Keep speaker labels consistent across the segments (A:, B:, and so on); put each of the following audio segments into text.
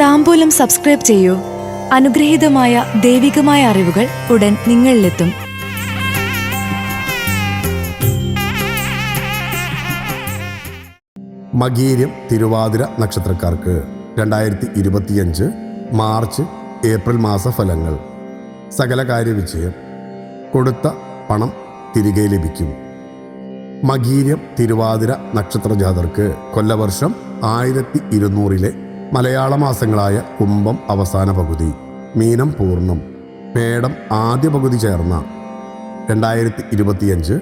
A: താമ്പൂലം subscribe ചെയ്യൂ. അനുഗ്രഹീതമായ ദൈവികമായ അറിവുകൾ ഉടൻ നിങ്ങളിലെത്തും.
B: മകീര്യം തിരുവാതിര നക്ഷത്രക്കാർക്ക് രണ്ടായിരത്തി ഇരുപത്തിയഞ്ച് മാർച്ച് ഏപ്രിൽ മാസ ഫലങ്ങൾ സകല കാര്യവിജയം. കൊടുത്ത പണം തിരികെ ലഭിക്കും. മകീര്യം തിരുവാതിര നക്ഷത്ര ജാതർക്ക് കൊല്ലവർഷം ആയിരത്തി ഇരുന്നൂറിലെ മലയാള മാസങ്ങളായ കുംഭം അവസാന പകുതി മീനം പൂർണം മേടം ആദ്യ പകുതി ചേർന്ന രണ്ടായിരത്തി ഇരുപത്തിയഞ്ച്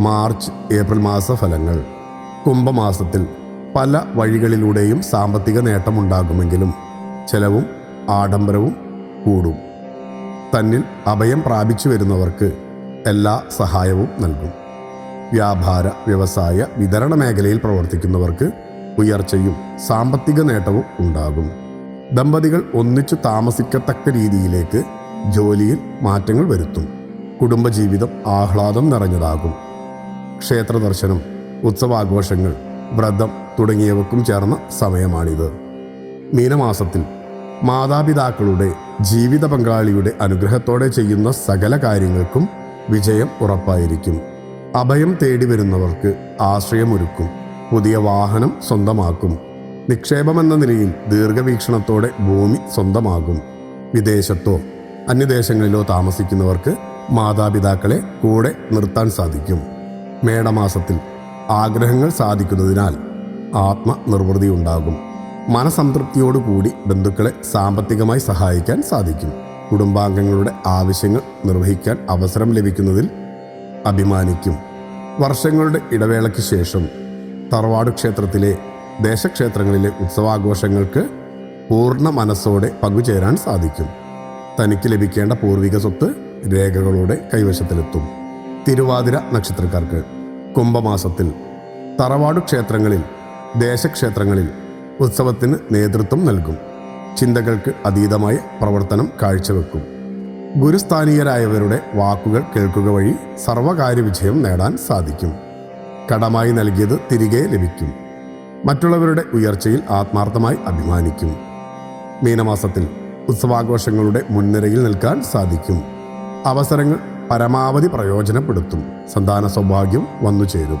B: മാർച്ച് ഏപ്രിൽ മാസ ഫലങ്ങൾ. കുംഭമാസത്തിൽ പല വഴികളിലൂടെയും സാമ്പത്തിക നേട്ടമുണ്ടാകുമെങ്കിലും ചെലവും ആഡംബരവും കൂടും. തന്നിൽ അഭയം പ്രാപിച്ചു വരുന്നവർക്ക് എല്ലാ സഹായവും നൽകും. വ്യാപാര വ്യവസായ വിതരണ മേഖലയിൽ പ്രവർത്തിക്കുന്നവർക്ക് ഉയർച്ചയും സാമ്പത്തിക നേട്ടവും ഉണ്ടാകും. ദമ്പതികൾ ഒന്നിച്ചു താമസിക്കത്തക്ക രീതിയിലേക്ക് ജോലിയിൽ മാറ്റങ്ങൾ വരുത്തും. കുടുംബജീവിതം ആഹ്ലാദം നിറഞ്ഞതാകും. ക്ഷേത്ര ദർശനം ഉത്സവാഘോഷങ്ങൾ വ്രതം തുടങ്ങിയവക്കും ചേർന്ന സമയമാണിത്. മീനമാസത്തിൽ മാതാപിതാക്കളുടെ ജീവിത പങ്കാളിയുടെ അനുഗ്രഹത്തോടെ ചെയ്യുന്ന സകല കാര്യങ്ങൾക്കും വിജയം ഉറപ്പായിരിക്കും. അഭയം തേടി വരുന്നവർക്ക് ആശ്രയമൊരുക്കും. പുതിയ വാഹനം സ്വന്തമാക്കും. നിക്ഷേപമെന്ന നിലയിൽ ദീർഘവീക്ഷണത്തോടെ ഭൂമി സ്വന്തമാകും. വിദേശത്തോ അന്യദേശങ്ങളിലോ താമസിക്കുന്നവർക്ക് മാതാപിതാക്കളെ കൂടെ നിർത്താൻ സാധിക്കും. മേടമാസത്തിൽ ആഗ്രഹങ്ങൾ സാധിക്കുന്നതിനാൽ ആത്മനിർവൃതി ഉണ്ടാകും. മനസംതൃപ്തിയോടുകൂടി ബന്ധുക്കളെ സാമ്പത്തികമായി സഹായിക്കാൻ സാധിക്കും. കുടുംബാംഗങ്ങളുടെ ആവശ്യങ്ങൾ നിർവഹിക്കാൻ അവസരം ലഭിക്കുന്നതിൽ അഭിമാനിക്കും. വർഷങ്ങളുടെ ഇടവേളയ്ക്ക് ശേഷം തറവാട് ക്ഷേത്രത്തിലെ ദേശക്ഷേത്രങ്ങളിലെ ഉത്സവാഘോഷങ്ങൾക്ക് പൂർണ മനസ്സോടെ പങ്കുചേരാൻ സാധിക്കും. തനിക്ക് ലഭിക്കേണ്ട പൂർവിക സ്വത്ത് രേഖകളോടെ കൈവശത്തിലെത്തും. തിരുവാതിര നക്ഷത്രക്കാർക്ക് കുംഭമാസത്തിൽ തറവാട് ക്ഷേത്രങ്ങളിൽ ദേശക്ഷേത്രങ്ങളിൽ ഉത്സവത്തിന് നേതൃത്വം നൽകും. ചിന്തകൾക്ക് അതീതമായ പ്രവർത്തനം കാഴ്ചവെക്കും. ഗുരുസ്ഥാനീയരായവരുടെ വാക്കുകൾ കേൾക്കുക വഴി സർവകാര്യ വിജയം നേടാൻ സാധിക്കും. കടമായി നൽകിയത് തിരികെ ലഭിക്കും. മറ്റുള്ളവരുടെ ഉയർച്ചയിൽ ആത്മാർത്ഥമായി അഭിമാനിക്കും. മീനമാസത്തിൽ ഉത്സവാഘോഷങ്ങളുടെ മുൻനിരയിൽ നിൽക്കാൻ സാധിക്കും. അവസരങ്ങൾ പരമാവധി പ്രയോജനപ്പെടുത്തും. സന്താന സൗഭാഗ്യം വന്നു ചേരും.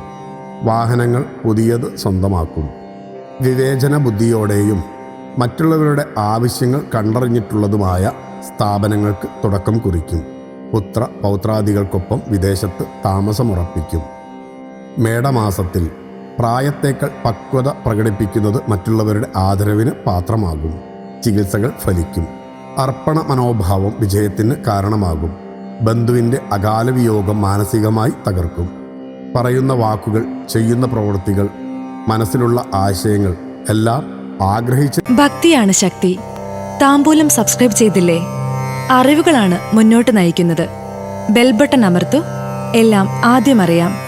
B: വാഹനങ്ങൾ പുതിയത് സ്വന്തമാക്കും. വിവേചന ബുദ്ധിയോടെയും മറ്റുള്ളവരുടെ ആവശ്യങ്ങൾ കണ്ടറിഞ്ഞിട്ടുള്ളതുമായ സ്ഥാപനങ്ങൾക്ക് തുടക്കം കുറിക്കും. പുത്ര പൗത്രാദികൾക്കൊപ്പം വിദേശത്ത് താമസമുറപ്പിക്കും. മേടമാസത്തിൽ പ്രായത്തേക്കാൾ പക്വത പ്രകടിപ്പിക്കുന്നത് മറ്റുള്ളവരുടെ ആദരവിന് പാത്രമാകും. ചികിത്സകൾ ഫലിക്കും. അർപ്പണ മനോഭാവം വിജയത്തിന് കാരണമാകും. ബന്ധുവിന്റെ അകാല വിയോഗം മാനസികമായി തകർക്കും. പറയുന്ന വാക്കുകൾ ചെയ്യുന്ന പ്രവൃത്തികൾ മനസ്സിലുള്ള ആശയങ്ങൾ എല്ലാം ആഗ്രഹിച്ച
A: ഭക്തിയാണ് ശക്തി. താമ്പൂലം സബ്സ്ക്രൈബ് ചെയ്തില്ലേ? അറിവുകളാണ് മുന്നോട്ട് നയിക്കുന്നത്. ബെൽബട്ടൺ അമർത്തു. എല്ലാം ആദ്യം അറിയാം.